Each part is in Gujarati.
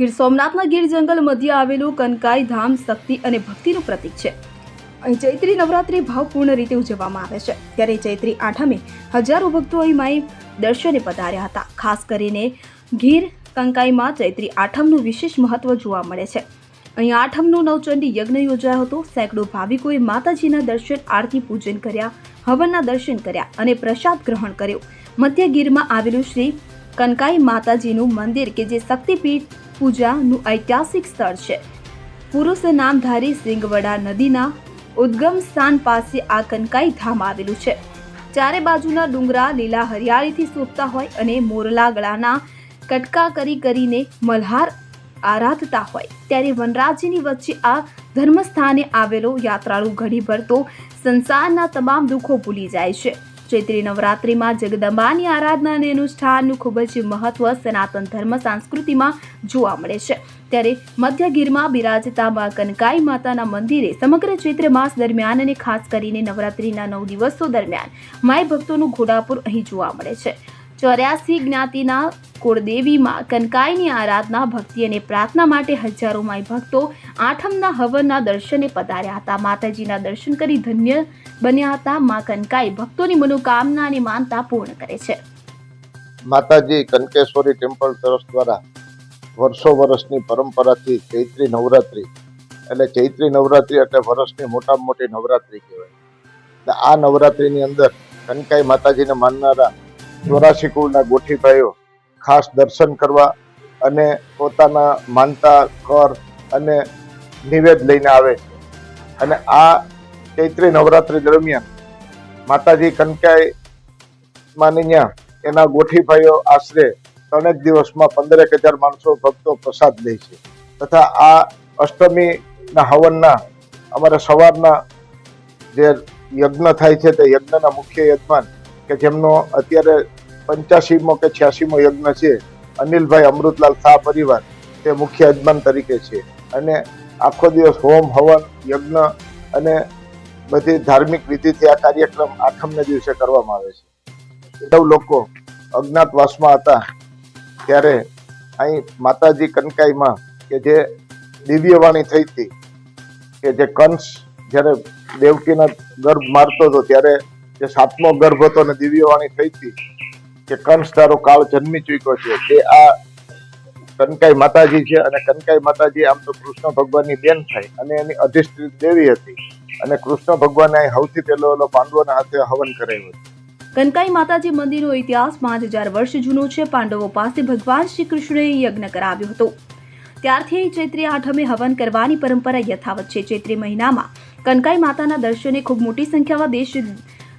ગીર સોમનાથના ગીર જંગલ મધ્ય આવેલું કનકાઈ ધામ શક્તિ અને ભક્તિનું પ્રતીક છે. અહીં ચૈત્રી નવરાત્રિ ભાવપૂર્ણ રીતે ઉજવવામાં આવે છે. ત્યારે ચૈત્રી આઠમે હજારો ભક્તો અહીં માઈ દર્શને પધાર્યા હતા. ખાસ કરીને ગીર કંકાઈમાં ચૈત્રી આઠમનું વિશેષ મહત્વ જોવા મળે છે. અહીં આઠમનું નવચંડી યજ્ઞ યોજાયો હતો. સેંકડો ભાવિકોએ માતાજીના દર્શન, આરતી પૂજન કર્યા, હવનના દર્શન કર્યા અને પ્રસાદ ગ્રહણ કર્યો. મધ્ય ગીરમાં આવેલું શ્રી કનકાઈ માતાજીનું મંદિર કે જે શક્તિપીઠ પૂજાનું ઐતિહાસિક સ્થળ છે. પુરુષ નામધારી સિંગવડા નદીના ઉદ્ગમ સ્થાન પાસે આ કનકાઈ ધામ આવેલું છે. ચારે બાજુના ડુંગરા લીલા હરિયાળીથી શોભતા હોય અને મોરલા ગળાના કટકા કરી કરીને મલ્હાર આરાધતા હોય, ત્યારે વનરાજીની વચ્ચે આ ધર્મસ્થાને આવેલો યાત્રાળુ ઘડીભર તો સંસારના તમામ દુઃખો ભૂલી જાય છે. ચૈત્રી નવરાત્રિમાં જગદંબાની આરાધના અને અનુષ્ઠાનનું ખૂબ જ મહત્વ સનાતન ધર્મ સંસ્કૃતિમાં જોવા મળે છે. ત્યારે મધ્યગીરમાં બિરાજતા મા કનકાઈ માતાના મંદિરે સમગ્ર ચૈત્ર માસ દરમિયાન અને ખાસ કરીને નવરાત્રિના નવ દિવસો દરમિયાન માય ભક્તોનું ઘોડાપુર અહીં જોવા મળે છે. ચોર્યાસી જ્ઞાતિના કુળદેવીમાં કનકાઈની આરાધના, ભક્તિ અને પ્રાર્થના માટે હજારો માય ભક્તો આઠમના હવનના દર્શને પધાર્યા હતા. માતાજીના દર્શન કરી ધન્ય બન્યા હતા. મા કનકાઈ ભક્તોની મનોકામના અને માનતા પૂર્ણ કરે છે. માતાજી કનકેશ્વરી ટેમ્પલ ટ્રસ્ટ દ્વારા વર્ષો વર્ષની પરંપરાથી ચૈત્રી નવરાત્રિ, એટલે ચૈત્રી નવરાત્રિ એટલે વર્ષની મોટામાં મોટી નવરાત્રિ કહેવાય. આ નવરાત્રિની અંદર કનકાઈ માતાજીને માનનારા ચોરાશી કુળના ગોઠીભાઈઓ ખાસ દર્શન કરવા અને પોતાના માનતા, કર અને નિવેદ લઈને આવે. છે અને આ ચૈત્રી નવરાત્રિ દરમિયાન માતાજી કનકાઈ માની ત્યાં એના ગોઠીભાઈઓ આશરે ત્રણેક દિવસમાં પંદરેક હજાર માણસો ભક્તો પ્રસાદ લે છે. તથા આ અષ્ટમીના હવનના અમારા સવારના જે યજ્ઞ થાય છે તે યજ્ઞના મુખ્ય યજમાન કે જેમનો અત્યારે પંચ્યાસીમો કે છ્યાસીમો યજ્ઞ છે. અનિલભાઈ અમૃતલાલ શાહ પરિવાર તે મુખ્ય યજમાન તરીકે છે. અને આખો દિવસ હોમ, હવન, યજ્ઞ અને બધી ધાર્મિક વિધિથી આ કાર્યક્રમ આઠમને દિવસે કરવામાં આવે છે. સૌ લોકો અજ્ઞાતવાસમાં હતા ત્યારે અહીં માતાજી કનકાઈમાં કે જે દિવ્યવાણી થઈ હતી કે જે કંસ જ્યારે દેવકીના ગર્ભ મારતો હતો ત્યારે જે સાતમો ગર્ભ હતો અને દિવ્યવાણી થઈ હતી કે કંસ તારો કાળ જન્મી ચૂક્યો છે, તે આ કનકાઈ માતાજી છે અને કનકાઈ માતાજી આમ તો કૃષ્ણ ભગવાનની બેન થાય અને એની અધિષ્ઠિત દેવી હતી અને કૃષ્ણ ભગવાને સૌથી પહેલો પાંડવોના હાથે હવન કરાવ્યું હતું. કનકાઈ માતાજી મંદિરનો ઇતિહાસ પાંચ હજાર વર્ષ જૂનો છે. પાંડવો પાસે ભગવાન શ્રી કૃષ્ણએ યજ્ઞ કરાવ્યો હતો. ત્યારથી ચૈત્રી આઠમે હવન કરવાની પરંપરા યથાવત છે. ચૈત્રી મહિનામાં કનકાઈ માતાના દર્શને ખૂબ મોટી સંખ્યામાં દેશ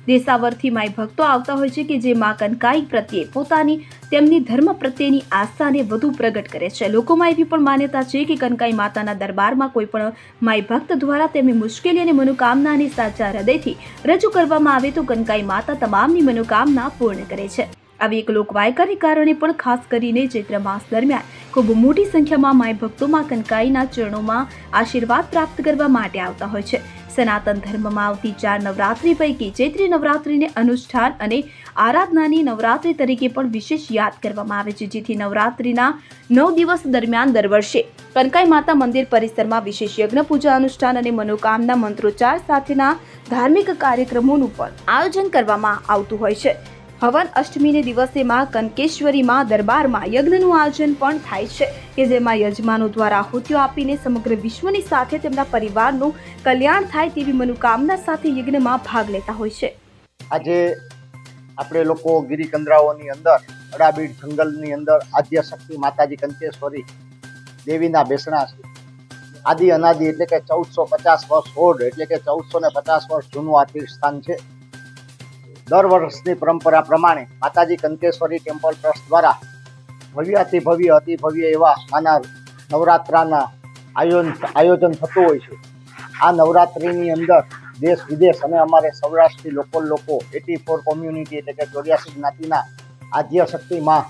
દેશાવરથી માય ભક્તો આવતા હોય છે કે જે મા કનકાઈ પ્રત્યે પોતાની તેમની ધર્મ પ્રત્યેની આસ્થાને વધુ પ્રગટ કરે છે. લોકોમાં એવી પણ માન્યતા છે કે કનકાઈ માતાના દરબારમાં કોઈ પણ માય ભક્ત દ્વારા તેમની મુશ્કેલી અને મનોકામનાને સાચા હૃદયથી રજૂ કરવામાં આવે તો કનકાઈ માતા તમામની મનોકામના પૂર્ણ કરે છે. આવી એક લોકવાયકાને કારણે પણ ખાસ કરીને ચૈત્ર માસ દરમિયાન ખૂબ મોટી સંખ્યામાં માય ભક્તોમાં કનકાઈના ચરણોમાં આશીર્વાદ પ્રાપ્ત કરવા માટે આવતા હોય છે. સનાતન ધર્મમાં આવતી ચાર નવરાત્રિ પૈકી ચૈત્રી નવરાત્રિને અનુષ્ઠાન અને આરાધનાની નવરાત્રિ તરીકે પણ વિશેષ યાદ કરવામાં આવે છે, જેથી નવરાત્રિના નવ દિવસ દરમિયાન દર વર્ષે કનકાઈ માતા મંદિર પરિસરમાં વિશેષ યજ્ઞ, પૂજા, અનુષ્ઠાન અને મનોકામના મંત્રોચ્ચાર સાથેના ધાર્મિક કાર્યક્રમોનું પણ આયોજન કરવામાં આવતું હોય છે. હવન અષ્ટમીને દિવસે માં કનકેશ્વરીમાં દરબારમાં યજ્ઞનું આયોજન પણ થાય છે, કે જેમાં યજમાનો દ્વારા આહુતિઓ આપીને સમગ્ર વિશ્વની સાથે તેમના પરિવારનું કલ્યાણ થાય તેવી મનોકામના સાથે યજ્ઞમાં ભાગ લેતા હોય છે. આજે આપણે લોકો ગિરિકંદરાઓની અંદર, અડાબીડ જંગલની અંદર આદ્ય શક્તિ માતાજી કંકેશ્વરી દેવીના બેસણા છે. આદિ અનાદિ એટલે કે ચૌદસો પચાસ વર્ષ ઓld એટલે કે ચૌદસો ને પચાસ વર્ષ જૂનું આ તીર્થ સ્થાન છે. દર વર્ષની પરંપરા પ્રમાણે માતાજી કંકેશ્વરી ટેમ્પલ ટ્રસ્ટ દ્વારા ભવ્ય અતિ ભવ્ય અતિ ભવ્ય એવા માના નવરાત્રાના આયોજન આયોજન થતું હોય છે. આ નવરાત્રિની અંદર દેશ, વિદેશ અને અમારે સૌરાષ્ટ્રથી લોકલ લોકો, એટી ફોર કોમ્યુનિટી એટલે કે ચોર્યાસી જ્ઞાતિના આદ્ય શક્તિ માં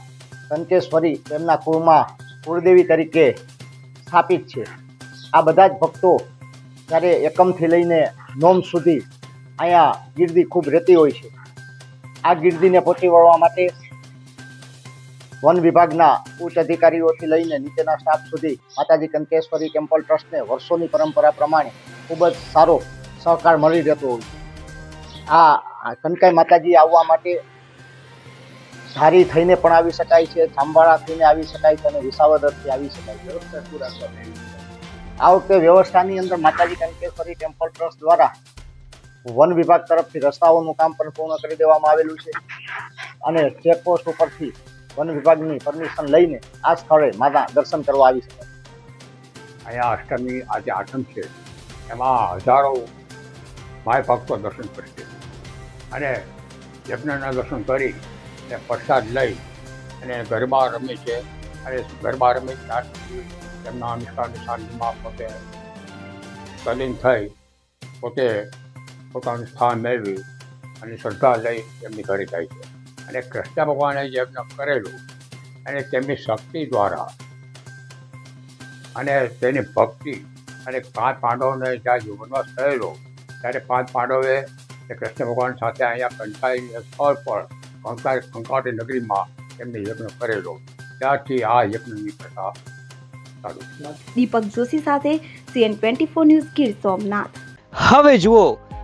કંકેશ્વરી તેમના કુળમાં કુળદેવી તરીકે સ્થાપિત છે. આ બધા જ ભક્તો ત્યારે એકમથી લઈને નોમ સુધી અહીંયા ગીરદી ખૂબ રહેતી હોય છે. આ ગીર્દીને પહોંચી વળવા માટે વન વિભાગના ઉચ્ચ અધિકારીઓથી લઈને નીચેના સ્ટાફ સુધી માતાજી કંકેશ્વરી ટેમ્પલ ટ્રસ્ટને વર્ષોની પરંપરા પ્રમાણે ખૂબ જ સારો સહકાર મળી રહેતો હોય છે આ કનકાઈ માતાજી આવવા માટે ધારી થઈને પણ આવી શકાય છે થાંભાળા થઈને આવી શકાય છે અને વિસાવદરથી આવી શકાય છે? આ વખતે વ્યવસ્થાની અંદર માતાજી કંકેશ્વરી ટેમ્પલ ટ્રસ્ટ દ્વારા વન વિભાગ તરફથી રસ્તાઓનું કામ પણ પૂર્ણ કરી દેવામાં આવેલું છે. અને ચેકપોસ્ટ ઉપરથી વન વિભાગની પરમિશન લઈને આ સ્થળે માતા દર્શન કરવા આવી શકાય. અહીંયા અષ્ટમી આજે આઠમ છે. એમાં હજારો માય ભક્તો દર્શન કરશે અને યજ્ઞના દર્શન કરી અને પ્રસાદ લઈ અને ગરબા રમે છે. અને ગરબા રમે ત્યાર પછી તેમના અનુષ્ઠાનની શાંતિમાં પોતે તલીન થઈ પોતે પોતાનું સ્થાન મેળવી અને શ્રદ્ધા લઈ એમની ઘરે જાય છે. અને કૃષ્ણ ભગવાને જે યજ્ઞ કરેલું અને તેમની શક્તિ દ્વારા અને તેની ભક્તિ અને પાંચ પાંડવોને જ્યાં વનવાસ થયેલો ત્યારે પાંચ પાંડવે એ કૃષ્ણ ભગવાન સાથે અહીંયા કંકાઈ સ્થળ પર કંકાઈ કંકાટી નગરીમાં એમને યજ્ઞ કરેલો. ત્યારથી આ યજ્ઞની પ્રથા ચાલુ. દીપક જોશી સાથે CN twenty four news Gir Somnath. હવે જુઓ